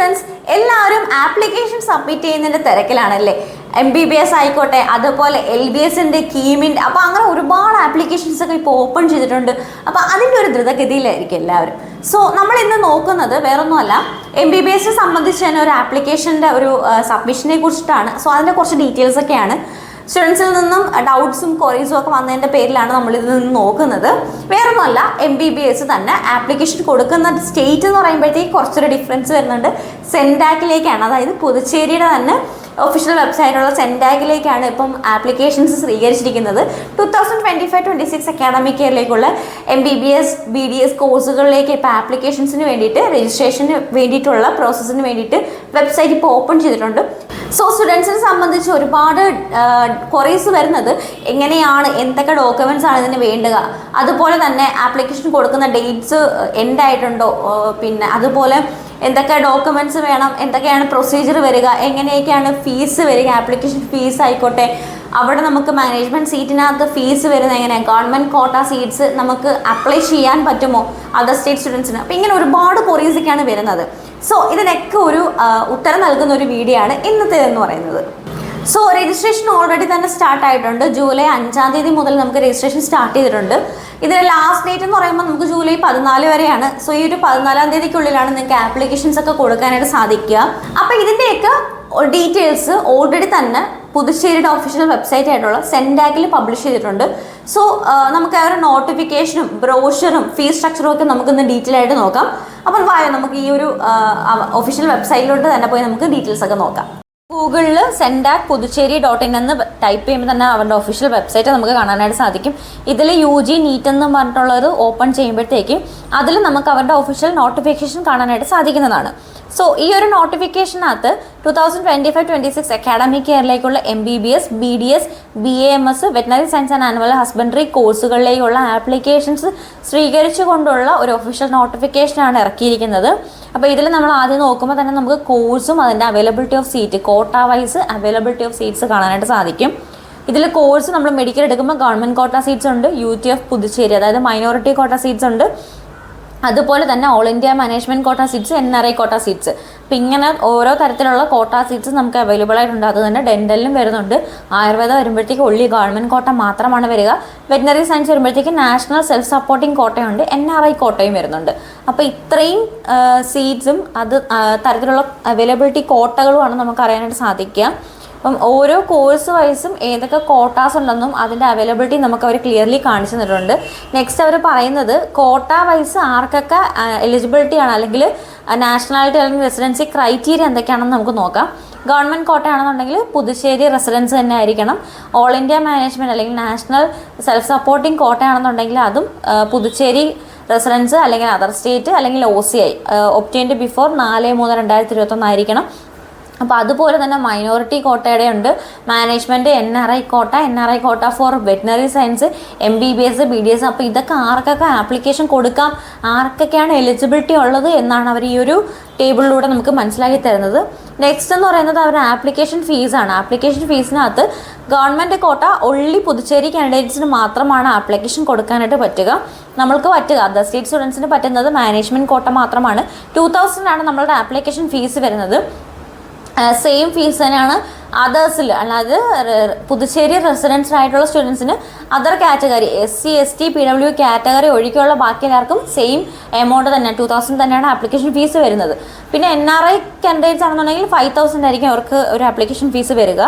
Students എല്ലാവരും application submit ചെയ്യുന്നതിന്റെ തിരക്കിലാണല്ലേ? എം ബി ബി എസ് ആയിക്കോട്ടെ അതുപോലെ എൽ ബി എസിന്റെ കീമിന്റെ അപ്പോൾ അങ്ങനെ ഒരുപാട് ആപ്ലിക്കേഷൻസ് ഒക്കെ ഇപ്പോൾ ഓപ്പൺ ചെയ്തിട്ടുണ്ട്. അപ്പോൾ അതിന്റെ ഒരു ദ്രുതഗതിയിലായിരിക്കും എല്ലാവരും. സോ നമ്മൾ ഇന്ന് നോക്കുന്നത് വേറൊന്നുമല്ല എം ബി ബി എസ് സംബന്ധിച്ച് തന്നെ ഒരു ആപ്ലിക്കേഷന്റെ ഒരു സബ്മിഷനെ കുറിച്ചിട്ടാണ്. സോ അതിന്റെ കുറച്ച് ഡീറ്റെയിൽസ് ഒക്കെയാണ്. സ്റ്റുഡൻസിൽ നിന്നും ഡൗട്ട്സും ക്വറീസും ഒക്കെ വന്നതിന്റെ പേരിലാണ് നമ്മൾ ഇത് നിന്ന് നോക്കുന്നത്. വേറൊന്നുമല്ല എം ബി ബി എസ് തന്നെ ആപ്ലിക്കേഷൻ കൊടുക്കുന്ന സ്റ്റേറ്റ് എന്ന് പറയുമ്പോഴത്തേക്ക് കുറച്ചൊരു ഡിഫറൻസ് വരുന്നുണ്ട്. സെൻഡാക്കിലേക്കാണ് അതായത് പുതുച്ചേരിയുടെ തന്നെ ഒഫീഷ്യൽ വെബ്സൈറ്റുള്ള സെൻഡാഗിലേക്കാണ് ഇപ്പം ആപ്ലിക്കേഷൻസ് സ്വീകരിച്ചിരിക്കുന്നത്. Two thousand twenty five twenty six academic ഇയറിലേക്കുള്ള M B B S B D S കോഴ്സുകളിലേക്ക് ഇപ്പോൾ ആപ്ലിക്കേഷൻസിന് വേണ്ടിയിട്ട് രജിസ്ട്രേഷന് വേണ്ടിയിട്ടുള്ള പ്രോസസ്സിന് വേണ്ടിയിട്ട് വെബ്സൈറ്റ് ഇപ്പോൾ ഓപ്പൺ ചെയ്തിട്ടുണ്ട്. സോ സ്റ്റുഡൻസിനെ സംബന്ധിച്ച് ഒരുപാട് ക്വറീസ് വരുന്നത് എങ്ങനെയാണ് എന്തൊക്കെ ഡോക്യുമെന്റ്സ് ആണ് ഇതിന് വേണ്ടുക? അതുപോലെ തന്നെ ആപ്ലിക്കേഷൻ കൊടുക്കുന്ന ഡേറ്റ്സ് എൻഡ് ആയിട്ടുണ്ടോ പിന്നെ അതുപോലെ എന്തൊക്കെ ഡോക്യുമെന്റ്സ് വേണം എന്തൊക്കെയാണ് പ്രൊസീജിയർ വരിക എങ്ങനെയൊക്കെയാണ് ഫീസ് വരിക ആപ്ലിക്കേഷൻ ഫീസ് ആയിക്കോട്ടെ. അവിടെ നമുക്ക് മാനേജ്മെന്റ് സീറ്റിനകത്ത് ഫീസ് വരുന്ന എങ്ങനെയാണ് ഗവൺമെന്റ് കോട്ട സീറ്റ്സ് നമുക്ക് അപ്ലൈ ചെയ്യാൻ പറ്റുമോ? അതർ സ്റ്റേറ്റ് സ്റ്റുഡൻസിന് അപ്പോൾ ഇങ്ങനെ ഒരുപാട് കൊറീസൊക്കെയാണ് വരുന്നത്. സോ ഇതിനൊക്കെ ഒരു ഉത്തരം നൽകുന്ന ഒരു വീഡിയോ ആണ് ഇന്നത്തെ എന്ന് പറയുന്നത്. സോ രജിസ്ട്രേഷൻ ഓൾറെഡി തന്നെ സ്റ്റാർട്ട് ആയിട്ടുണ്ട്. ജൂലൈ അഞ്ചാം തീയതി മുതൽ നമുക്ക് രജിസ്ട്രേഷൻ സ്റ്റാർട്ട് ചെയ്തിട്ടുണ്ട്. ഇതിന്റെ ലാസ്റ്റ് ഡേറ്റ് എന്ന് പറയുമ്പോൾ നമുക്ക് ജൂലൈ പതിനാല് വരെയാണ്. സോ ഈ ഒരു പതിനാലാം തീയതിക്കുള്ളിലാണ് നിങ്ങൾക്ക് ആപ്ലിക്കേഷൻസ് ഒക്കെ കൊടുക്കാനായിട്ട് സാധിക്കുക. അപ്പോൾ ഇതിന്റെയൊക്കെ ഡീറ്റെയിൽസ് ഓൾറെഡി തന്നെ പുതുച്ചേരിയുടെ ഒഫീഷ്യൽ വെബ്സൈറ്റ് ആയിട്ടുള്ള സെൻഡാക്കിൽ പബ്ലിഷ് ചെയ്തിട്ടുണ്ട്. സോ നമുക്ക് ആ ഒരു നോട്ടിഫിക്കേഷനും ബ്രോഷറും ഫീ സ്ട്രക്ചറും ഒക്കെ നമുക്കൊന്ന് ഡീറ്റെയിൽ ആയിട്ട് നോക്കാം. അപ്പോൾ വായോ നമുക്ക് ഈ ഒരു ഒഫീഷ്യൽ വെബ്സൈറ്റിലോട്ട് തന്നെ പോയി നമുക്ക് ഡീറ്റെയിൽസ് ഒക്കെ നോക്കാം. ഗൂഗിളിൽ സെൻഡാക് പുതുച്ചേരി ഡോട്ട് ഇൻ എന്ന് ടൈപ്പ് ചെയ്യുമ്പോൾ തന്നെ അവരുടെ ഒഫീഷ്യൽ വെബ്സൈറ്റ് നമുക്ക് കാണാനായിട്ട് സാധിക്കും. ഇതിൽ യു ജി നീറ്റ് എന്ന് പറഞ്ഞിട്ടുള്ളത് ഓപ്പൺ ചെയ്യുമ്പോഴത്തേക്കും അതിൽ നമുക്ക് അവരുടെ ഒഫീഷ്യൽ നോട്ടിഫിക്കേഷൻ കാണാനായിട്ട് സാധിക്കുന്നതാണ്. സോ ഈ ഒരു നോട്ടിഫിക്കേഷനകത്ത് two thousand twenty five twenty six academic ഇയറിലേക്കുള്ള M B B S B D S B A M S veterinary science and annual husbandry കോഴ്സുകളിലേക്കുള്ള applications സ്വീകരിച്ചുകൊണ്ടുള്ള ഒരു ഒഫീഷ്യൽ നോട്ടിഫിക്കേഷനാണ് ഇറക്കിയിരിക്കുന്നത്. അപ്പോൾ ഇതിൽ നമ്മൾ ആദ്യം നോക്കുമ്പോൾ തന്നെ നമുക്ക് കോഴ്സും അതിന്റെ availability of seat quota wise availability of seats കാണാനായിട്ട് സാധിക്കും. ഇതിൽ കോഴ്സ് നമ്മൾ മെഡിക്കൽ എടുക്കുമ്പോൾ ഗവൺമെന്റ് കോട്ട സീറ്റ്സ് ഉണ്ട് യു ടി എഫ് പുതുച്ചേരി അതായത് മൈനോറിറ്റി കോട്ട സീറ്റ്സ് ഉണ്ട്. അതുപോലെ തന്നെ all India management quota seats N R I quota seats അപ്പം ഇങ്ങനെ ഓരോ തരത്തിലുള്ള കോട്ട സീറ്റ്സ് നമുക്ക് അവൈലബിൾ ആയിട്ടുണ്ട്. അത് തന്നെ ഡെന്റലിലും വരുന്നുണ്ട്. ആയുർവേദം വരുമ്പോഴത്തേക്ക് ഒള്ളി ഗവൺമെന്റ് കോട്ട മാത്രമാണ് വരിക. വെറ്റിനറി സയൻസ് വരുമ്പോഴത്തേക്ക് നാഷണൽ സെൽഫ് സപ്പോർട്ടിംഗ് കോട്ടയുണ്ട് എൻ ആർ ഐ കോട്ടയും വരുന്നുണ്ട്. അപ്പോൾ ഇത്രയും സീറ്റ്സും അത് തരത്തിലുള്ള അവൈലബിലിറ്റി കോട്ടകളുമാണ് നമുക്ക് അറിയാനായിട്ട് സാധിക്കുക. അപ്പം ഓരോ കോഴ്സ് വൈസും ഏതൊക്കെ കോട്ടാസ് ഉണ്ടെന്നും അതിന്റെ അവൈലബിലിറ്റി നമുക്ക് അവർ ക്ലിയർലി കാണിച്ചു തന്നിട്ടുണ്ട്. നെക്സ്റ്റ് അവർ പറയുന്നത് കോട്ട വൈസ് ആർക്കൊക്കെ എലിജിബിലിറ്റി ആണ് അല്ലെങ്കിൽ നാഷണാലിറ്റി അല്ലെങ്കിൽ റെസിഡൻസി ക്രൈറ്റീരിയ എന്തൊക്കെയാണെന്ന് നമുക്ക് നോക്കാം. ഗവൺമെന്റ് കോട്ടയാണെന്നുണ്ടെങ്കിൽ പുതുശ്ശേരി റെസിഡൻസ് തന്നെ ആയിരിക്കണം. ഓൾ ഇന്ത്യ മാനേജ്മെന്റ് അല്ലെങ്കിൽ നാഷണൽ സെൽഫ് സപ്പോർട്ടിംഗ് കോട്ടയാണെന്നുണ്ടെങ്കിൽ അതും പുതുച്ചേരി റെസിഡൻസ് അല്ലെങ്കിൽ അതർ സ്റ്റേറ്റ് അല്ലെങ്കിൽ O C I obtained before നാല് മൂന്ന് രണ്ടായിരത്തി ഇരുപത്തൊന്നായിരിക്കണം അപ്പോൾ അതുപോലെ തന്നെ മൈനോറിറ്റി കോട്ടയുടെ ഉണ്ട്. Management N R I quota N R I quota for veterinary science M B B S B D S അപ്പോൾ ഇതൊക്കെ ആർക്കൊക്കെ ആപ്ലിക്കേഷൻ കൊടുക്കാം ആർക്കൊക്കെയാണ് എലിജിബിലിറ്റി ഉള്ളത് എന്നാണ് അവർ ഈ ഒരു ടേബിളിലൂടെ നമുക്ക് മനസ്സിലാക്കി തരുന്നത്. നെക്സ്റ്റ് എന്ന് പറയുന്നത് അവരുടെ ആപ്ലിക്കേഷൻ ഫീസാണ് ആപ്ലിക്കേഷൻ ഫീസിനകത്ത് ഗവൺമെന്റ് കോട്ട ഒള്ളി പുതുച്ചേരി കാൻഡിഡേറ്റ്സിന് മാത്രമാണ് ആപ്ലിക്കേഷൻ കൊടുക്കാനായിട്ട് പറ്റുക. നമ്മൾക്ക് പറ്റുക. അതർ സ്റ്റേറ്റ് സ്റ്റുഡൻസിന് പറ്റുന്നത് മാനേജ്മെന്റ് കോട്ട മാത്രമാണ്. ടു തൗസൻഡ് ആണ് നമ്മളുടെ ആപ്ലിക്കേഷൻ ഫീസ് വരുന്നത്. സെയിം ഫീസ് തന്നെയാണ് അതേഴ്സിൽ അല്ലാതെ പുതുച്ചേരി റെസിഡൻസ് ആയിട്ടുള്ള സ്റ്റുഡൻസിന് other category S C S T P W category ഒഴികെയുള്ള ബാക്കി എല്ലാവർക്കും സെയിം എമൗണ്ട് തന്നെ ടു തൗസൻഡ് തന്നെയാണ് ആപ്ലിക്കേഷൻ ഫീസ് വരുന്നത്. പിന്നെ എൻ ആർ ഐ കാൻഡിഡേറ്റ്സ് ആണെന്നുണ്ടെങ്കിൽ ഫൈവ് തൗസൻഡ് ആയിരിക്കും അവർക്ക് ഒരു ആപ്ലിക്കേഷൻ ഫീസ് വരിക.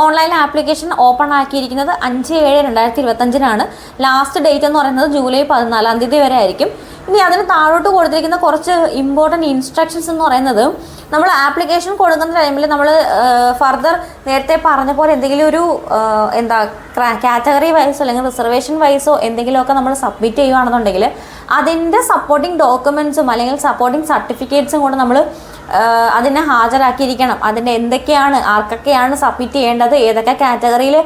ഓൺലൈൻ ആപ്ലിക്കേഷൻ ഓപ്പൺ ആക്കിയിരിക്കുന്നത് അഞ്ച് ഏഴ് രണ്ടായിരത്തി ഇരുപത്തഞ്ചിനാണ്. ലാസ്റ്റ് ഡേറ്റ് എന്ന് പറയുന്നത് ജൂലൈ പതിനാലാം തീയതി വരെ ആയിരിക്കും. ഇനി അതിന് താഴോട്ട് കൊടുത്തിരിക്കുന്ന കുറച്ച് ഇമ്പോർട്ടന്റ് ഇൻസ്ട്രക്ഷൻസ് എന്ന് പറയുന്നത് നമ്മൾ ആപ്ലിക്കേഷൻ കൊടുക്കുന്ന ടൈമിൽ നമ്മൾ ഫർദർ നേരത്തെ പറഞ്ഞ പോലെ എന്തെങ്കിലും ഒരു എന്താ കാറ്റഗറി വൈസോ അല്ലെങ്കിൽ റിസർവേഷൻ വൈസോ എന്തെങ്കിലുമൊക്കെ നമ്മൾ സബ്മിറ്റ് ചെയ്യുകയാണെന്നുണ്ടെങ്കിൽ അതിന്റെ സപ്പോർട്ടിംഗ് ഡോക്യുമെൻസും അല്ലെങ്കിൽ സപ്പോർട്ടിംഗ് സർട്ടിഫിക്കറ്റ്സും കൂടെ നമ്മൾ അതിനെ ഹാജരാക്കിയിരിക്കണം. അതിന്റെ എന്തൊക്കെയാണ് ആർക്കൊക്കെയാണ് സബ്മിറ്റ് ചെയ്യേണ്ടത് ഏതൊക്കെ കാറ്റഗറിയിൽ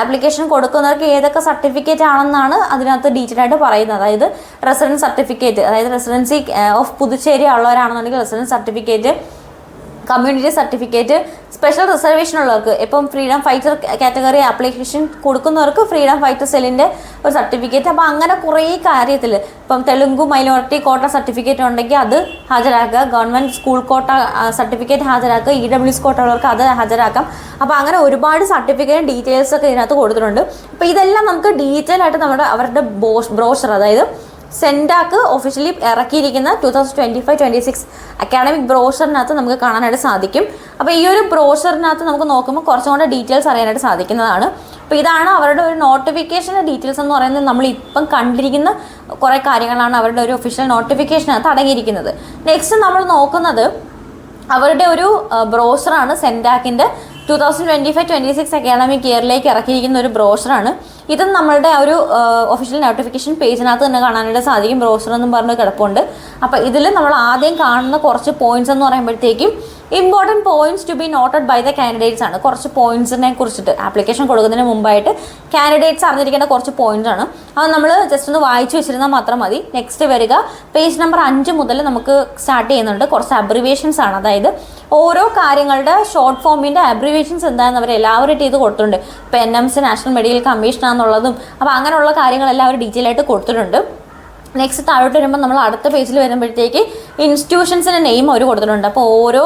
ആപ്ലിക്കേഷൻ കൊടുക്കുന്നവർക്ക് ഏതൊക്കെ സർട്ടിഫിക്കറ്റ് ആണെന്നാണ് അതിനകത്ത് ഡീറ്റെയിൽ ആയിട്ട് പറയുന്നത്. അതായത് റെസിഡൻസ് സർട്ടിഫിക്കറ്റ് അതായത് residency of Puducherry ഉള്ളവരാണെന്നുണ്ടെങ്കിൽ residence certificate community certificate special reservation ഉള്ളവർക്ക്. ഇപ്പം ഫ്രീഡം ഫൈറ്റർ കാറ്റഗറി ആപ്ലിക്കേഷൻ കൊടുക്കുന്നവർക്ക് ഫ്രീഡം ഫൈറ്റർ സെല്ലിന്റെ ഒരു സർട്ടിഫിക്കറ്റ് അപ്പോൾ അങ്ങനെ കുറേ കാര്യത്തിൽ ഇപ്പം തെലുങ്ക് മൈനോറിറ്റി കോട്ട സർട്ടിഫിക്കറ്റ് ഉണ്ടെങ്കിൽ അത് ഹാജരാക്കുക. ഗവൺമെന്റ് സ്കൂൾ കോട്ട സർട്ടിഫിക്കറ്റ് ഹാജരാക്കുക. ഇ ഡബ്ല്യു എസ് കോട്ട ഉള്ളവർക്ക് അത് ഹാജരാക്കാം. അപ്പോൾ അങ്ങനെ ഒരുപാട് സർട്ടിഫിക്കറ്റ് ഡീറ്റെയിൽസ് ഒക്കെ ഇതിനകത്ത് കൊടുത്തിട്ടുണ്ട്. അപ്പോൾ ഇതെല്ലാം നമുക്ക് ഡീറ്റെയിൽ ആയിട്ട് നമ്മുടെ അവരുടെ ബ്രോഷർ അതായത് CENTAC officially ഇറക്കിയിരിക്കുന്ന two thousand twenty five twenty six academic ബ്രോഷറിനകത്ത് നമുക്ക് കാണാനായിട്ട് സാധിക്കും. അപ്പോൾ ഈ ഒരു ബ്രോഷറിനകത്ത് നമുക്ക് നോക്കുമ്പോൾ കുറച്ചും കൂടെ ഡീറ്റെയിൽസ് അറിയാനായിട്ട് സാധിക്കുന്നതാണ്. അപ്പോൾ ഇതാണ് അവരുടെ ഒരു നോട്ടിഫിക്കേഷന്റെ ഡീറ്റെയിൽസ് എന്ന് പറയുന്നത് നമ്മൾ ഇപ്പം കണ്ടിരിക്കുന്ന കുറേ കാര്യങ്ങളാണ് അവരുടെ ഒരു ഒഫീഷ്യൽ നോട്ടിഫിക്കേഷനകത്ത് അടങ്ങിയിരിക്കുന്നത്. നെക്സ്റ്റ് നമ്മൾ നോക്കുന്നത് അവരുടെ ഒരു ബ്രോഷറാണ് സെൻഡാക്കിന്റെ two thousand twenty five twenty six academic ഇയറിലേക്ക് ഇറക്കിയിരിക്കുന്ന ഒരു ബ്രോഷറാണ് ഇതും നമ്മളുടെ ഒരു ഒഫീഷ്യൽ നോട്ടിഫിക്കേഷൻ പേജിനകത്ത് തന്നെ കാണാനായിട്ട് സാധിക്കും. ബ്രൗസർ എന്നും പറഞ്ഞ് കിടപ്പുണ്ട്. അപ്പോൾ ഇതിൽ നമ്മൾ ആദ്യം കാണുന്ന കുറച്ച് പോയിന്റ്സ് എന്ന് പറയുമ്പോഴത്തേക്കും important points to be noted by the candidates ആണ്. കുറച്ച് പോയിന്റ്സിനെ കുറിച്ചിട്ട് ആപ്ലിക്കേഷൻ കൊടുക്കുന്നതിന് മുമ്പായിട്ട് കാൻഡിഡേറ്റ്സ് അറിഞ്ഞിരിക്കേണ്ട കുറച്ച് പോയിന്റ്സ് ആണ്. അത് നമ്മൾ ജസ്റ്റ് ഒന്ന് വായിച്ചു വെച്ചിരുന്നാൽ മാത്രം മതി. നെക്സ്റ്റ് വരിക. പേജ് നമ്പർ അഞ്ച് മുതൽ നമുക്ക് സ്റ്റാർട്ട് ചെയ്യുന്നുണ്ട്. കുറച്ച് അബ്രിവേഷൻസ് ആണ്. അതായത് ഓരോ കാര്യങ്ങളുടെ ഷോർട്ട് ഫോമിന്റെ അബ്രിവേഷൻസ് എന്താണെന്ന് അവർ എലാബറേറ്റ് ചെയ്ത് കൊടുത്തിട്ടുണ്ട്. ഇപ്പോൾ N M C national medical commission ആണെന്നുള്ളതും അപ്പോൾ അങ്ങനെയുള്ള കാര്യങ്ങളെല്ലാം അവർ ഡീറ്റെയിൽ ആയിട്ട് കൊടുത്തിട്ടുണ്ട്. നെക്സ്റ്റ് താഴോട്ട് വരുമ്പോൾ നമ്മൾ അടുത്ത പേജിൽ വരുമ്പോഴത്തേക്ക് ഇൻസ്റ്റിറ്റ്യൂഷൻസിന്റെ നെയിം അവർ കൊടുത്തിട്ടുണ്ട്. അപ്പോൾ ഓരോ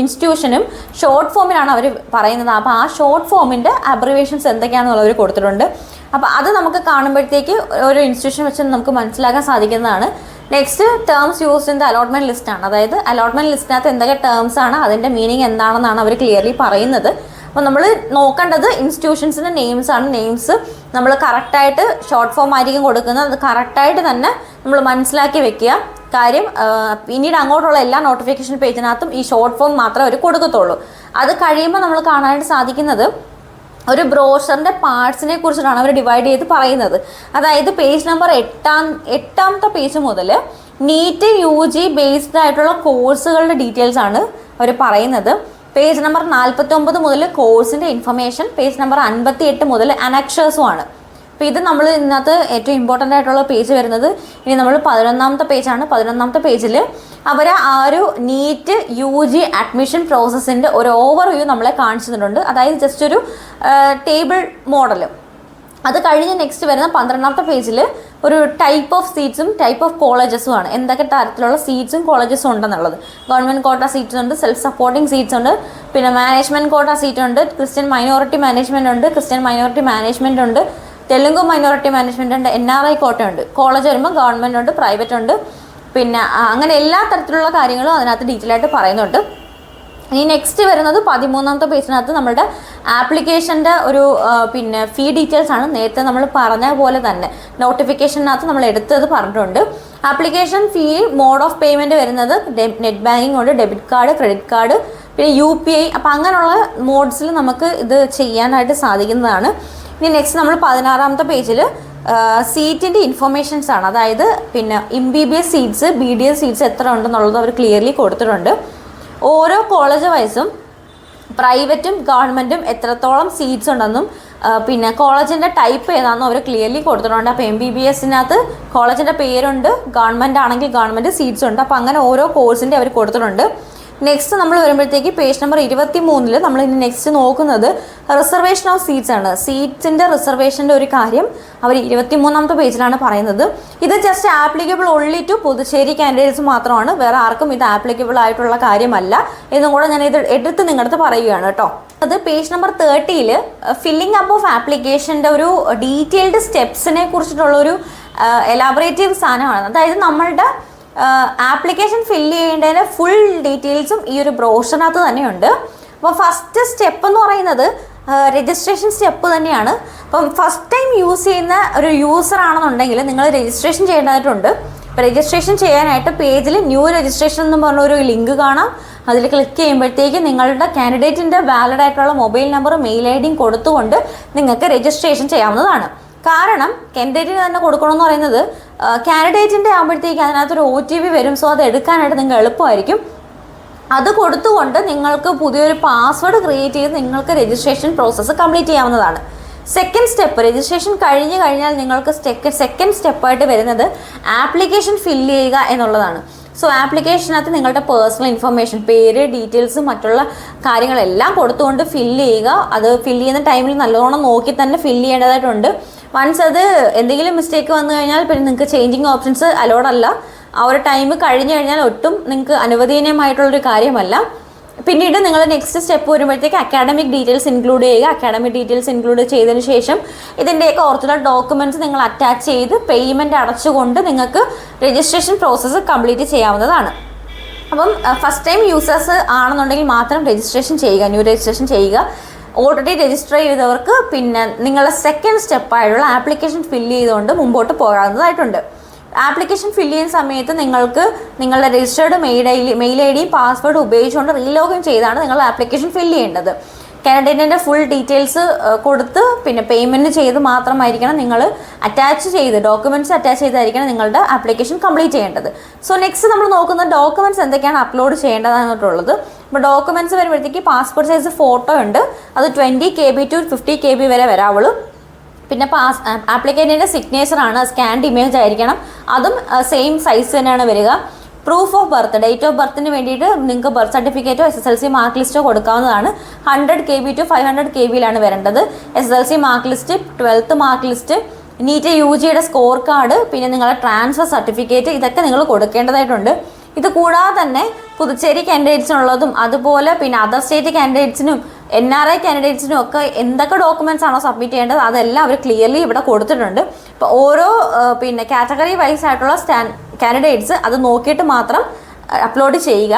ഇൻസ്റ്റിറ്റ്യൂഷനും ഷോർട്ട് ഫോമിലാണ് അവർ പറയുന്നത്. അപ്പോൾ ആ ഷോർട്ട് ഫോമിന്റെ അബ്രിവേഷൻസ് എന്തൊക്കെയാണെന്നുള്ളവർ കൊടുത്തിട്ടുണ്ട്. അപ്പോൾ അത് നമുക്ക് കാണുമ്പോഴത്തേക്ക് ഓരോ ഇൻസ്റ്റിറ്റ്യൂഷൻ വെച്ച് നമുക്ക് മനസ്സിലാക്കാൻ സാധിക്കുന്നതാണ്. Next terms used in the allotment ലിസ്റ്റാണ് അതായത് അലോട്ട്മെന്റ് ലിസ്റ്റിനകത്ത് എന്തൊക്കെ ടേംസ് ആണ് അതിന്റെ മീനിങ് എന്താണെന്നാണ് അവർ ക്ലിയർലി പറയുന്നത്. അപ്പോൾ നമ്മൾ നോക്കേണ്ടത് ഇൻസ്റ്റിറ്റ്യൂഷൻസിന്റെ നെയിംസ് ആണ്. നെയിംസ് നമ്മൾ കറക്റ്റായിട്ട് ഷോർട്ട് ഫോം ആയിരിക്കും കൊടുക്കുന്നത്. അത് കറക്റ്റായിട്ട് തന്നെ നമ്മൾ മനസ്സിലാക്കി വെക്കുക. കാര്യം പിന്നീട് അങ്ങോട്ടുള്ള എല്ലാ നോട്ടിഫിക്കേഷൻ പേജിനകത്തും ഈ ഷോർട്ട് ഫോം മാത്രമേ അവർ കൊടുക്കത്തുള്ളൂ. അത് കഴിയുമ്പോൾ നമ്മൾ കാണാനായിട്ട് സാധിക്കുന്നത് ഒരു ബ്രോഷറിന്റെ പാർട്സിനെ കുറിച്ചിട്ടാണ് അവർ ഡിവൈഡ് ചെയ്ത് പറയുന്നത്. അതായത് പേജ് നമ്പർ എട്ടാം എട്ടാമത്തെ പേജ് മുതൽ നീറ്റ് യു ജി ബേസ്ഡ് ആയിട്ടുള്ള കോഴ്സുകളുടെ ഡീറ്റെയിൽസ് ആണ് അവർ പറയുന്നത്. പേജ് നമ്പർ നാൽപ്പത്തി ഒമ്പത് മുതൽ കോഴ്സിന്റെ ഇൻഫർമേഷൻ പേജ് നമ്പർ അൻപത്തി എട്ട് മുതൽ അനക്ഷേഴ്സും ആണ് അപ്പോൾ ഇത് നമ്മൾ ഇന്നത്തെ ഏറ്റവും ഇമ്പോർട്ടന്റ് ആയിട്ടുള്ള പേജ് വരുന്നത്. ഇനി നമ്മൾ പതിനൊന്നാമത്തെ പേജാണ് പതിനൊന്നാമത്തെ പേജിൽ അവർ ആ ഒരു നീറ്റ് യു ജി അഡ്മിഷൻ പ്രോസസ്സിന്റെ ഒരു ഓവർവ്യൂ നമ്മളെ കാണിച്ചിട്ടുണ്ട്. അതായത് ജസ്റ്റ് ഒരു ടേബിൾ മോഡൽ അത് കഴിഞ്ഞ് നെക്സ്റ്റ് വരുന്ന പന്ത്രണ്ടാമത്തെ പേജിൽ ഒരു ടൈപ്പ് ഓഫ് സീറ്റ്സും ടൈപ്പ് ഓഫ് കോളേജസും ആണ്. എന്തൊക്കെ തരത്തിലുള്ള സീറ്റ്സും കോളേജസും ഉണ്ടെന്നുള്ളത്. ഗവൺമെന്റ് കോട്ട സീറ്റ്സ് ഉണ്ട് സെൽഫ് സപ്പോർട്ടിംഗ് സീറ്റ്സ് ഉണ്ട് പിന്നെ മാനേജ്മെന്റ് കോട്ട സീറ്റ് ഉണ്ട് ക്രിസ്ത്യൻ മൈനോറിറ്റി മാനേജ്മെന്റ് ഉണ്ട് ക്രിസ്ത്യൻ മൈനോറിറ്റി മാനേജ്മെന്റ് ഉണ്ട് തെലുങ്ക് മൈനോറിറ്റി മാനേജ്മെന്റ് ഉണ്ട് എൻ ആർ ഐ കോട്ട ഉണ്ട്. കോളേജ് വരുമ്പോൾ ഗവൺമെന്റ് ഉണ്ട് പ്രൈവറ്റ് ഉണ്ട്. പിന്നെ അങ്ങനെ എല്ലാ തരത്തിലുള്ള കാര്യങ്ങളും അതിനകത്ത് ഡീറ്റെയിൽ ആയിട്ട് പറയുന്നുണ്ട്. ഇനി നെക്സ്റ്റ് വരുന്നത് പതിമൂന്നാമത്തെ പേജിനകത്ത് നമ്മുടെ ആപ്ലിക്കേഷന്റെ ഒരു പിന്നെ ഫീ ഡീറ്റെയിൽസ് ആണ് നേരത്തെ നമ്മൾ പറഞ്ഞ പോലെ തന്നെ. നോട്ടിഫിക്കേഷനകത്ത് നമ്മൾ എടുത്തത് പറഞ്ഞിട്ടുണ്ട്. Application fee mode of payment വരുന്നത് നെറ്റ് ബാങ്കിങ് ഉണ്ട് ഡെബിറ്റ് കാർഡ് ക്രെഡിറ്റ് കാർഡ് പിന്നെ യു പി ഐ അപ്പം അങ്ങനെയുള്ള മോഡ്സിൽ നമുക്ക് ഇത് ചെയ്യാനായിട്ട് സാധിക്കുന്നതാണ്. ഇനി നെക്സ്റ്റ് നമ്മൾ പതിനാറാമത്തെ പേജിൽ സീറ്റിന്റെ ഇൻഫർമേഷൻസ് ആണ്. അതായത് പിന്നെ M B B S seats B D S seats എത്ര ഉണ്ടെന്നുള്ളത് അവർ ക്ലിയർലി കൊടുത്തിട്ടുണ്ട്. ഓരോ കോളേജ് വൈസും പ്രൈവറ്റും ഗവൺമെന്റും എത്രത്തോളം സീറ്റ്സ് ഉണ്ടെന്നും പിന്നെ കോളേജിന്റെ ടൈപ്പ് ഏതാണെന്നും അവർ ക്ലിയർലി കൊടുത്തിട്ടുണ്ട്. അപ്പോൾ എം ബി ബി എസിനകത്ത് കോളേജിന്റെ പേരുണ്ട് ഗവൺമെന്റ് ആണെങ്കിൽ ഗവൺമെന്റ് സീറ്റ്സ് ഉണ്ട്. അപ്പോൾ അങ്ങനെ ഓരോ കോഴ്സിന്റെ അവർ കൊടുത്തിട്ടുണ്ട്. നെക്സ്റ്റ് നമ്മൾ വരുമ്പോഴത്തേക്ക് പേജ് നമ്പർ ഇരുപത്തി മൂന്നിൽ നമ്മൾ ഇനി നെക്സ്റ്റ് നോക്കുന്നത് റിസർവേഷൻ ഓഫ് സീറ്റ്സ് ആണ്. സീറ്റ്സിന്റെ റിസർവേഷന്റെ ഒരു കാര്യം അവർ ഇരുപത്തി മൂന്നാമത്തെ പേജിലാണ് പറയുന്നത്. ഇത് just applicable only to Puducherry candidates മാത്രമാണ്. വേറെ ആർക്കും ഇത് ആപ്ലിക്കബിൾ ആയിട്ടുള്ള കാര്യമല്ല. എന്നും കൂടെ ഞാൻ ഇത് എടുത്ത് നിങ്ങളുടെ പറയുകയാണ് കേട്ടോ. അത് പേജ് നമ്പർ തേർട്ടിയിൽ ഫില്ലിംഗ് അപ്പ് ഓഫ് ആപ്ലിക്കേഷന്റെ ഒരു ഡീറ്റെയിൽഡ് സ്റ്റെപ്സിനെ കുറിച്ചിട്ടുള്ള ഒരു എലാബറേറ്റീവ് സാധനമാണ്. അതായത് നമ്മളുടെ ആപ്ലിക്കേഷൻ ഫില്ല് ചെയ്യേണ്ടതിന് ഫുൾ ഡീറ്റെയിൽസും ഈ ഒരു ബ്രോഷറിനകത്ത് തന്നെയുണ്ട്. അപ്പോൾ ഫസ്റ്റ് സ്റ്റെപ്പ് എന്ന് പറയുന്നത് രജിസ്ട്രേഷൻ സ്റ്റെപ്പ് തന്നെയാണ്. അപ്പം ഫസ്റ്റ് ടൈം യൂസ് ചെയ്യുന്ന ഒരു യൂസർ ആണെന്നുണ്ടെങ്കിൽ നിങ്ങൾ രജിസ്ട്രേഷൻ ചെയ്യേണ്ടതായിട്ടുണ്ട്. രജിസ്ട്രേഷൻ ചെയ്യാനായിട്ട് പേജിൽ ന്യൂ രജിസ്ട്രേഷൻ എന്ന് പറഞ്ഞ ഒരു ലിങ്ക് കാണാം. അതിൽ ക്ലിക്ക് ചെയ്യുമ്പോഴത്തേക്ക് നിങ്ങളുടെ കാൻഡിഡേറ്റിന്റെ വാലിഡ് ആയിട്ടുള്ള മൊബൈൽ നമ്പറും മെയിൽ ഐ ഡിയും കൊടുത്തുകൊണ്ട് നിങ്ങൾക്ക് രജിസ്ട്രേഷൻ ചെയ്യാവുന്നതാണ്. കാരണം കാൻഡിഡേറ്റിന് തന്നെ കൊടുക്കണമെന്ന് പറയുന്നത് കാൻഡിഡേറ്റിന്റെ ആകുമ്പോഴത്തേക്ക് അതിനകത്തൊരു ഒ ടി പി വരും. സോ അത് എടുക്കാനായിട്ട് നിങ്ങൾക്ക് എളുപ്പമായിരിക്കും. അത് കൊടുത്തുകൊണ്ട് നിങ്ങൾക്ക് പുതിയൊരു പാസ്വേഡ് ക്രിയേറ്റ് ചെയ്ത് നിങ്ങൾക്ക് രജിസ്ട്രേഷൻ പ്രോസസ്സ് കംപ്ലീറ്റ് ചെയ്യാവുന്നതാണ്. സെക്കൻഡ് സ്റ്റെപ്പ് രജിസ്ട്രേഷൻ കഴിഞ്ഞു കഴിഞ്ഞാൽ നിങ്ങൾക്ക് സെക്കൻഡ് സ്റ്റെപ്പായിട്ട് വരുന്നത് ആപ്ലിക്കേഷൻ ഫില്ല് ചെയ്യുക എന്നുള്ളതാണ്. സോ ആപ്ലിക്കേഷനകത്ത് നിങ്ങളുടെ പേഴ്സണൽ ഇൻഫർമേഷൻ പേര് ഡീറ്റെയിൽസ് മറ്റുള്ള കാര്യങ്ങളെല്ലാം കൊടുത്തുകൊണ്ട് ഫില്ല് ചെയ്യുക. അത് ഫില്ല് ചെയ്യുന്ന ടൈമിൽ നല്ലോണം നോക്കി തന്നെ ഫില്ല് ചെയ്യേണ്ടതായിട്ടുണ്ട്. വൺസ് അത് എന്തെങ്കിലും മിസ്റ്റേക്ക് വന്നു കഴിഞ്ഞാൽ പിന്നെ നിങ്ങൾക്ക് ചേഞ്ചിങ് ഓപ്ഷൻസ് അലോഡ് അല്ല. ആ ഒരു ടൈം കഴിഞ്ഞു കഴിഞ്ഞാൽ ഒട്ടും നിങ്ങൾക്ക് അനുവദനീയമായിട്ടുള്ളൊരു കാര്യമല്ല. പിന്നീട് നിങ്ങൾ നെക്സ്റ്റ് സ്റ്റെപ്പ് വരുമ്പോഴത്തേക്ക് അക്കാഡമിക് ഡീറ്റെയിൽസ് ഇൻക്ലൂഡ് ചെയ്യുക. അക്കാഡമിക് ഡീറ്റെയിൽസ് ഇൻക്ലൂഡ് ചെയ്തതിന് ശേഷം ഇതിന്റെയൊക്കെ ഒറിജിനൽ ഡോക്യുമെന്റ്സ് നിങ്ങൾ അറ്റാച്ച് ചെയ്ത് പേയ്മെന്റ് അടച്ചുകൊണ്ട് നിങ്ങൾക്ക് രജിസ്ട്രേഷൻ പ്രോസസ്സ് കംപ്ലീറ്റ് ചെയ്യാവുന്നതാണ്. അപ്പം ഫസ്റ്റ് ടൈം യൂസേഴ്സ് ആണെന്നുണ്ടെങ്കിൽ മാത്രം രജിസ്ട്രേഷൻ ചെയ്യുക ന്യൂ രജിസ്ട്രേഷൻ ചെയ്യുക. ഓൾറെഡി രജിസ്റ്റർ ചെയ്തവർക്ക് പിന്നെ നിങ്ങളുടെ സെക്കൻഡ് സ്റ്റെപ്പായിട്ടുള്ള ആപ്ലിക്കേഷൻ ഫില്ല് ചെയ്തുകൊണ്ട് മുമ്പോട്ട് പോകാവുന്നതായിട്ടുണ്ട്. ആപ്ലിക്കേഷൻ ഫില്ല് ചെയ്യുന്ന സമയത്ത് നിങ്ങൾക്ക് നിങ്ങളുടെ registered mail I D mail I D password ഉപയോഗിച്ചുകൊണ്ട് റീലോഗിൻ ചെയ്താണ് നിങ്ങൾ ആപ്ലിക്കേഷൻ ഫില്ല് ചെയ്യേണ്ടത്. കാൻഡിഡേറ്റിന്റെ ഫുൾ ഡീറ്റെയിൽസ് കൊടുത്ത് പിന്നെ പേയ്മെന്റ് ചെയ്ത് മാത്രമായിരിക്കണം നിങ്ങൾ അറ്റാച്ച് ചെയ്ത് ഡോക്യുമെന്റ്സ് അറ്റാച്ച് ചെയ്തായിരിക്കണം നിങ്ങളുടെ ആപ്ലിക്കേഷൻ കംപ്ലീറ്റ് ചെയ്യേണ്ടത്. സോ നെക്സ്റ്റ് നമ്മൾ നോക്കുന്ന ഡോക്യുമെന്റ്സ് എന്തൊക്കെയാണ് അപ്ലോഡ് ചെയ്യേണ്ടതെന്നിട്ടുള്ളത് ഇപ്പോൾ ഡോക്യുമെന്റ്സ് വരുമ്പോഴത്തേക്ക് പാസ്പോർട്ട് സൈസ് ഫോട്ടോ ഉണ്ട്. അത് twenty K B to fifty K B വരെ വരാവുള്ളൂ. പിന്നെ പാസ് സിഗ്നേച്ചർ ആണ്. സ്കാൻഡ് ഇമേജ് ആയിരിക്കണം. അതും സെയിം സൈസ് തന്നെയാണ് വരിക. Proof of birth date of ബർത്തിന് വേണ്ടിയിട്ട് നിങ്ങൾക്ക് birth സർട്ടിഫിക്കറ്റോ S S L C mark list കൊടുക്കാവുന്നതാണ്. Hundred K B to five hundred K ബിയിലാണ് വരേണ്ടത്. S S L C mark list twelfth mark list NEET U ജിയുടെ score card പിന്നെ നിങ്ങളുടെ transfer certificate ഇതൊക്കെ നിങ്ങൾ കൊടുക്കേണ്ടതായിട്ടുണ്ട്. ഇത് കൂടാതെ തന്നെ പുതുച്ചേരി കാൻഡിഡേറ്റ്സിനുള്ളതും അതുപോലെ പിന്നെ അതർ സ്റ്റേറ്റ് കാൻഡിഡേറ്റ്സിനും എൻ ആർ ഐ കാൻഡിഡേറ്റ്സിനും ഒക്കെ എന്തൊക്കെ ഡോക്യുമെന്റ്സ് ആണോ സബ്മിറ്റ് ചെയ്യേണ്ടത് അതെല്ലാം അവർ ക്ലിയർലി ഇവിടെ കൊടുത്തിട്ടുണ്ട്. ഇപ്പോൾ ഓരോ പിന്നെ കാറ്റഗറി വൈസ് ആയിട്ടുള്ള സ്റ്റാൻ കാൻഡിഡേറ്റ്സ് അത് നോക്കിയിട്ട് മാത്രം അപ്ലോഡ് ചെയ്യുക.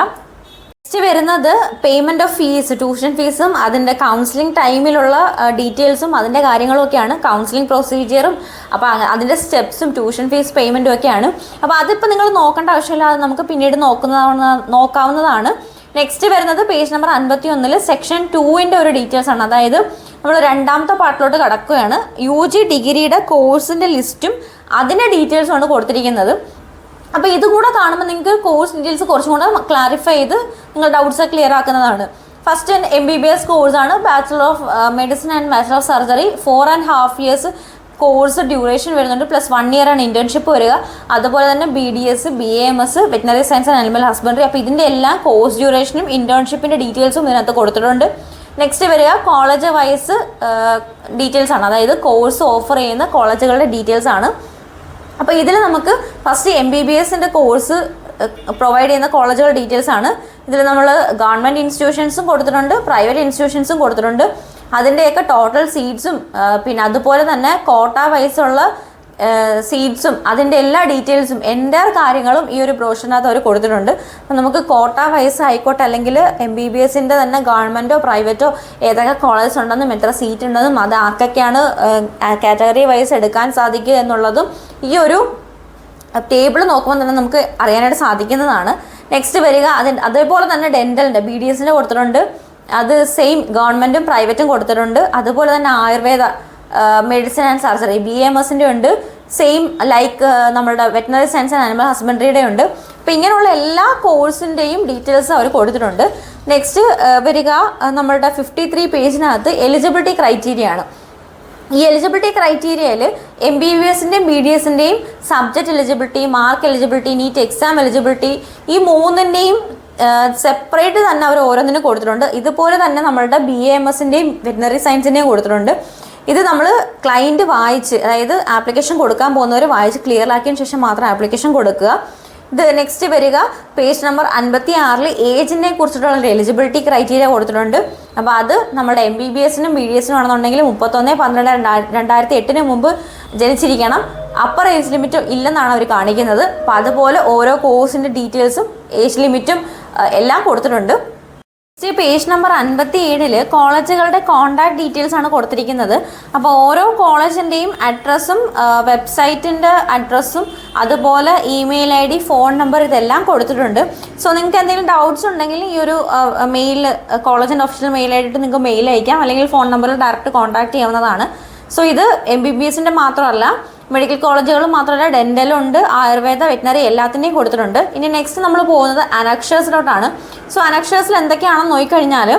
നെക്സ്റ്റ് വരുന്നത് പേയ്മെന്റ് ഓഫ് ഫീസ് ട്യൂഷൻ ഫീസും അതിന്റെ കൗൺസിലിംഗ് ടൈമിലുള്ള ഡീറ്റെയിൽസും അതിന്റെ കാര്യങ്ങളും ഒക്കെയാണ് കൗൺസിലിംഗ് പ്രൊസീജിയറും അപ്പോൾ അതിന്റെ സ്റ്റെപ്സും ട്യൂഷൻ ഫീസ് പേയ്മെന്റും ഒക്കെയാണ്. അപ്പോൾ അതിപ്പോൾ നിങ്ങൾ നോക്കേണ്ട ആവശ്യമില്ല. അത് നമുക്ക് പിന്നീട് നോക്കുന്നതാണ് നോക്കാവുന്നതാണ്. നെക്സ്റ്റ് വരുന്നത് പേജ് നമ്പർ അൻപത്തി ഒന്നിൽ സെക്ഷൻ ടുവിന്റെ ഒരു ഡീറ്റെയിൽസ് ആണ്. അതായത് നമ്മൾ രണ്ടാമത്തെ പാർട്ടിലോട്ട് കടക്കുകയാണ്. യു ജി ഡിഗ്രിയുടെ കോഴ്സിന്റെ ലിസ്റ്റും അതിന്റെ ഡീറ്റെയിൽസും ആണ് കൊടുത്തിരിക്കുന്നത്. അപ്പോൾ ഇത് കൂടെ കാണുമ്പോൾ നിങ്ങൾക്ക് കോഴ്സ് ഡീറ്റെയിൽസ് കുറച്ചും കൂടെ ക്ലാരിഫൈ ചെയ്ത് നിങ്ങൾ doubts clear ആക്കുന്നതാണ്. First M B B S കോഴ്സാണ് bachelor of medicine and bachelor of surgery four and half years course duration വരുന്നുണ്ട്. പ്ലസ് വൺ ഇയർ ആണ് ഇന്റേൺഷിപ്പ് വരിക. അതുപോലെ തന്നെ B D S B A M S veterinary science and animal husbandry അപ്പോൾ ഇതിന്റെ എല്ലാ course ഡ്യൂറേഷനും ഇന്റേൺഷിപ്പിന്റെ ഡീറ്റെയിൽസും ഇതിനകത്ത് കൊടുത്തിട്ടുണ്ട്. നെക്സ്റ്റ് വരിക കോളേജ് വൈസ് ഡീറ്റെയിൽസ് ആണ്. അതായത് കോഴ്സ് ഓഫർ ചെയ്യുന്ന കോളേജുകളുടെ ഡീറ്റെയിൽസ് ആണ്. അപ്പോൾ ഇതിൽ നമുക്ക് ഫസ്റ്റ് എം ബി ബി എസിന്റെ കോഴ്സ് പ്രൊവൈഡ് ചെയ്യുന്ന കോളേജുകളുടെ ഡീറ്റെയിൽസ് ആണ്. ഇതിൽ നമ്മൾ ഗവൺമെന്റ് ഇൻസ്റ്റിറ്റ്യൂഷൻസും കൊടുത്തിട്ടുണ്ട് പ്രൈവറ്റ് ഇൻസ്റ്റിറ്റ്യൂഷൻസും കൊടുത്തിട്ടുണ്ട്. അതിന്റെയൊക്കെ ടോട്ടൽ സീറ്റ്സും പിന്നെ അതുപോലെ തന്നെ കോട്ട വൈസുള്ള സീറ്റ്സും അതിന്റെ എല്ലാ ഡീറ്റെയിൽസും എന്റെ കാര്യങ്ങളും ഈ ഒരു ബ്രോഷറിനകത്ത് അവർ കൊടുത്തിട്ടുണ്ട്. അപ്പം നമുക്ക് കോട്ട വൈസ് ആയിക്കോട്ടെ അല്ലെങ്കിൽ എം ബി ബി എസിന്റെ തന്നെ ഗവൺമെന്റോ പ്രൈവറ്റോ ഏതൊക്കെ കോളേജസ് ഉണ്ടെന്നും എത്ര സീറ്റ് ഉണ്ടെന്നും അത് ആർക്കൊക്കെയാണ് കാറ്റഗറി വൈസ് എടുക്കാൻ സാധിക്കുക എന്നുള്ളതും ഈ ഒരു ടേബിൾ നോക്കുമ്പോൾ തന്നെ നമുക്ക് അറിയാനായിട്ട് സാധിക്കുന്നതാണ്. നെക്സ്റ്റ് വരിക അതിന് അതേപോലെ തന്നെ ഡെന്റലിന്റെ ബി ഡി എസിന്റെ കൊടുത്തിട്ടുണ്ട്. അത് സെയിം ഗവൺമെന്റും പ്രൈവറ്റും കൊടുത്തിട്ടുണ്ട്. അതുപോലെ തന്നെ Ayurveda medicine and surgery B M എസിന്റെ ഉണ്ട്. സെയിം ലൈക്ക് നമ്മുടെ വെറ്റിനറി സയൻസ് ആൻഡ് ആനിമൽ ഹസ്ബൻഡറിയുടെ ഉണ്ട്. അപ്പോൾ ഇങ്ങനെയുള്ള എല്ലാ കോഴ്സിന്റെയും ഡീറ്റെയിൽസ് അവർ കൊടുത്തിട്ടുണ്ട്. നെക്സ്റ്റ് വരിക നമ്മളുടെ ഫിഫ്റ്റി ത്രീ പേജിനകത്ത് എലിജിബിലിറ്റി ക്രൈറ്റീരിയ ആണ്. ഈ എലിജിബിലിറ്റി ക്രൈറ്റീരിയയിൽ എം ബി ബി എസിന്റെയും B D എസിന്റെയും subject eligibility mark eligibility NEET exam eligibility ഈ മൂന്നിന്റെയും സെപ്പറേറ്റ് തന്നെ അവർ ഓരോന്നിനും കൊടുത്തിട്ടുണ്ട്. ഇതുപോലെ തന്നെ നമ്മളുടെ ബി എ എം എസിന്റെയും വെറ്റിനറി സയൻസിന്റെയും കൊടുത്തിട്ടുണ്ട്. ഇത് നമ്മൾ ക്ലയന്റ് വായിച്ച് അതായത് ആപ്ലിക്കേഷൻ കൊടുക്കാൻ പോകുന്നവർ വായിച്ച് ക്ലിയർ ആക്കിയതിന് ശേഷം മാത്രം ആപ്ലിക്കേഷൻ കൊടുക്കുക. ഇത് നെക്സ്റ്റ് വരിക. പേജ് നമ്പർ അൻപത്തി ആറിൽ ഏജിനെ കുറിച്ചിട്ടുള്ള എലിജിബിലിറ്റി ക്രൈറ്റീരിയ കൊടുത്തിട്ടുണ്ട്. അപ്പോൾ അത് നമ്മുടെ എം ബി ബി എസിനും ബി ഡി എസിനും ആണെന്നുണ്ടെങ്കിൽ മുപ്പത്തൊന്ന് പന്ത്രണ്ട് രണ്ടായിരത്തി എട്ടിന് മുമ്പ് ജനിച്ചിരിക്കണം. അപ്പർ ഏജ് ലിമിറ്റും ഇല്ലെന്നാണ് അവർ കാണിക്കുന്നത്. അപ്പോൾ അതുപോലെ ഓരോ കോഴ്സിന്റെ ഡീറ്റെയിൽസും ഏജ് ലിമിറ്റും എല്ലാം കൊടുത്തിട്ടുണ്ട്. നെക്സ്റ്റ് പേജ് നമ്പർ അൻപത്തി ഏഴിൽ കോളേജുകളുടെ കോൺടാക്ട് ഡീറ്റെയിൽസ് ആണ് കൊടുത്തിരിക്കുന്നത്. അപ്പോൾ ഓരോ കോളേജിന്റെയും അഡ്രസ്സും വെബ്സൈറ്റിന്റെ അഡ്രസ്സും അതുപോലെ email I D phone number ഇതെല്ലാം കൊടുത്തിട്ടുണ്ട്. സോ നിങ്ങൾക്ക് എന്തെങ്കിലും ഡൗട്ട്സ് ഉണ്ടെങ്കിൽ ഈ ഒരു മെയിൽ കോളേജിന്റെ ഒഫീഷ്യൽ മെയിൽ ഐ ഡി നിങ്ങൾക്ക് മെയിൽ അയക്കാം. അല്ലെങ്കിൽ ഫോൺ നമ്പറിൽ ഡയറക്റ്റ് കോൺടാക്ട് ചെയ്യാവുന്നതാണ്. സോ ഇത് എം ബി ബി എസിന്റെ മാത്രമല്ല മെഡിക്കൽ കോളേജുകൾ മാത്രമല്ല ഉണ്ട് ആയുർവേദ വെറ്റിനറി എല്ലാത്തിന്റെയും കൊടുത്തിട്ടുണ്ട്. ഇനി നെക്സ്റ്റ് നമ്മൾ പോകുന്നത് അനക്ഷേഴ്സിലോട്ടാണ് സോ അനക്ഷേഴ്സിൽ എന്തൊക്കെയാണെന്ന് നോക്കിക്കഴിഞ്ഞാൽ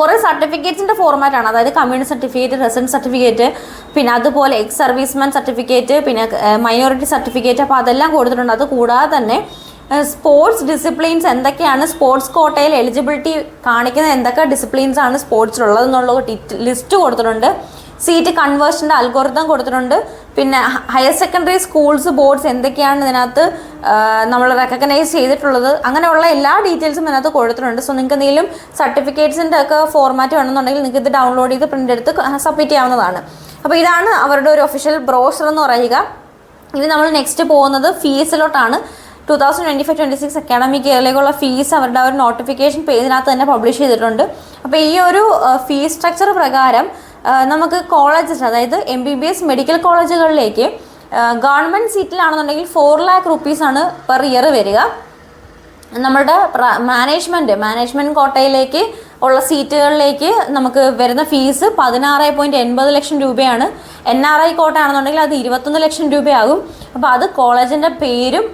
കുറേ സർട്ടിഫിക്കറ്റ്സിന്റെ ഫോർമാറ്റാണ് അതായത് കമ്മ്യൂണിറ്റി സർട്ടിഫിക്കറ്റ് റെസിഡൻസ് സർട്ടിഫിക്കറ്റ് പിന്നെ അതുപോലെ എക്സ് സർവീസ്മാൻ സർട്ടിഫിക്കറ്റ് പിന്നെ മൈനോറിറ്റി സർട്ടിഫിക്കറ്റ് അപ്പോൾ അതെല്ലാം കൊടുത്തിട്ടുണ്ട്. അത് കൂടാതെ തന്നെ സ്പോർട്സ് ഡിസിപ്ലിൻസ് എന്തൊക്കെയാണ്? സ്പോർട്സ് കോട്ടയിൽ എലിജിബിലിറ്റി കാണിക്കുന്ന എന്തൊക്കെ ഡിസിപ്ലിൻസ് ആണ് സ്പോർട്സിലുള്ളത് എന്നുള്ള ലിസ്റ്റ് കൊടുത്തിട്ടുണ്ട്. സീറ്റ് കൺവേർഷന്റെ അൽഗോറിതം കൊടുത്തിട്ടുണ്ട്. പിന്നെ ഹയർ സെക്കൻഡറി സ്കൂൾസ് ബോർഡ്സ് എന്തൊക്കെയാണ് ഇതിനകത്ത് നമ്മൾ റെക്കഗ്നൈസ് ചെയ്തിട്ടുള്ളത്? അങ്ങനെയുള്ള എല്ലാ ഡീറ്റെയിൽസും ഇതിനകത്ത് കൊടുത്തിട്ടുണ്ട്. സോ നിങ്ങൾക്ക് എന്തെങ്കിലും സർട്ടിഫിക്കറ്റ്സിന്റെ ഒക്കെ ഫോർമാറ്റ് വേണമെന്നുണ്ടെങ്കിൽ നിങ്ങൾക്ക് ഇത് ഡൗൺലോഡ് ചെയ്ത് പ്രിന്റ് എടുത്ത് സബ്മിറ്റ് ചെയ്യാവുന്നതാണ്. അപ്പോൾ ഇതാണ് അവരുടെ ഒരു ഒഫീഷ്യൽ ബ്രോഷർ എന്ന് പറയുക. ഇനി നമ്മൾ നെക്സ്റ്റ് പോകുന്നത് ഫീസിലോട്ടാണ് two thousand twenty five twenty six academic ഇയറിലേക്കുള്ള fees അവരുടെ ഒരു നോട്ടിഫിക്കേഷൻ പേജിനകത്ത് തന്നെ പബ്ലിഷ് ചെയ്തിട്ടുണ്ട്. അപ്പോൾ ഈ ഒരു ഫീസ് സ്ട്രക്ചർ പ്രകാരം നമുക്ക് കോളേജസ് അതായത് M B B S medical കോളേജുകളിലേക്ക് government സീറ്റിലാണെന്നുണ്ടെങ്കിൽ ഫോർ ലാക്ക് റുപ്പീസാണ് പെർ ഇയർ വരിക. നമ്മുടെ മാനേജ്മെന്റ് മാനേജ്മെന്റ് കോട്ടയിലേക്ക് ഉള്ള സീറ്റുകളിലേക്ക് നമുക്ക് വരുന്ന ഫീസ് പതിനാറ് പോയിന്റ് എൺപത് ലക്ഷം രൂപയാണ്. എൻ ആർ ഐ കോട്ട ആണെന്നുണ്ടെങ്കിൽ അത് ഇരുപത്തൊന്ന് ലക്ഷം രൂപയാകും. അപ്പോൾ അത് കോളേജിന്റെ പേരും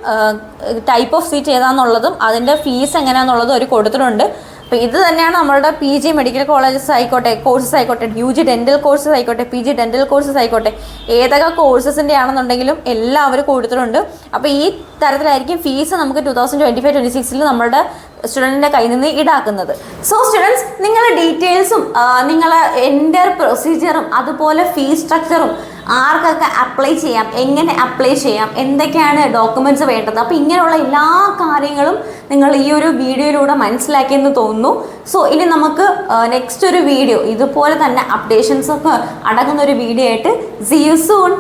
ടൈപ്പ് ഓഫ് സീറ്റ് ഏതാണെന്നുള്ളതും അതിന്റെ ഫീസ് എങ്ങനെയാണെന്നുള്ളതും അവർ കൊടുത്തിട്ടുണ്ട്. അപ്പോൾ ഇത് തന്നെയാണ് നമ്മളുടെ പി ജി മെഡിക്കൽ കോളേജസ് ആയിക്കോട്ടെ കോഴ്സസ് ആയിക്കോട്ടെ യു ജി ഡെന്റൽ കോഴ്സസ് ആയിക്കോട്ടെ പി ജി ഡെന്റൽ കോഴ്സസ് ആയിക്കോട്ടെ ഏതൊക്കെ കോഴ്സസിന്റെ ആണെന്നുണ്ടെങ്കിലും എല്ലാവരും കൊടുത്തിട്ടുണ്ട്. അപ്പോൾ ഈ തരത്തിലായിരിക്കും ഫീസ് നമുക്ക് two thousand twenty five twenty സിക്സിൽ നമ്മുടെ സ്റ്റുഡന്റിന്റെ കയ്യിൽ നിന്ന് ഈടാക്കുന്നത്. സോ സ്റ്റുഡൻസ് നിങ്ങളുടെ ഡീറ്റെയിൽസും നിങ്ങളെ എന്റെ പ്രൊസീജിയറും അതുപോലെ ഫീസ് സ്ട്രക്ചറും ആർക്കൊക്കെ അപ്ലൈ ചെയ്യാം എങ്ങനെ അപ്ലൈ ചെയ്യാം എന്തൊക്കെയാണ് ഡോക്യുമെന്റ്സ് വേണ്ടത്? അപ്പോൾ ഇങ്ങനെയുള്ള എല്ലാ കാര്യങ്ങളും നിങ്ങൾ ഈ ഒരു വീഡിയോയിലൂടെ മനസ്സിലാക്കിയെന്ന് തോന്നുന്നു. സോ ഇനി നമുക്ക് നെക്സ്റ്റ് ഒരു വീഡിയോ ഇതുപോലെ തന്നെ അപ്ഡേഷൻസ് ഒക്കെ അടങ്ങുന്ന ഒരു വീഡിയോ ആയിട്ട് സി യു സൂൺ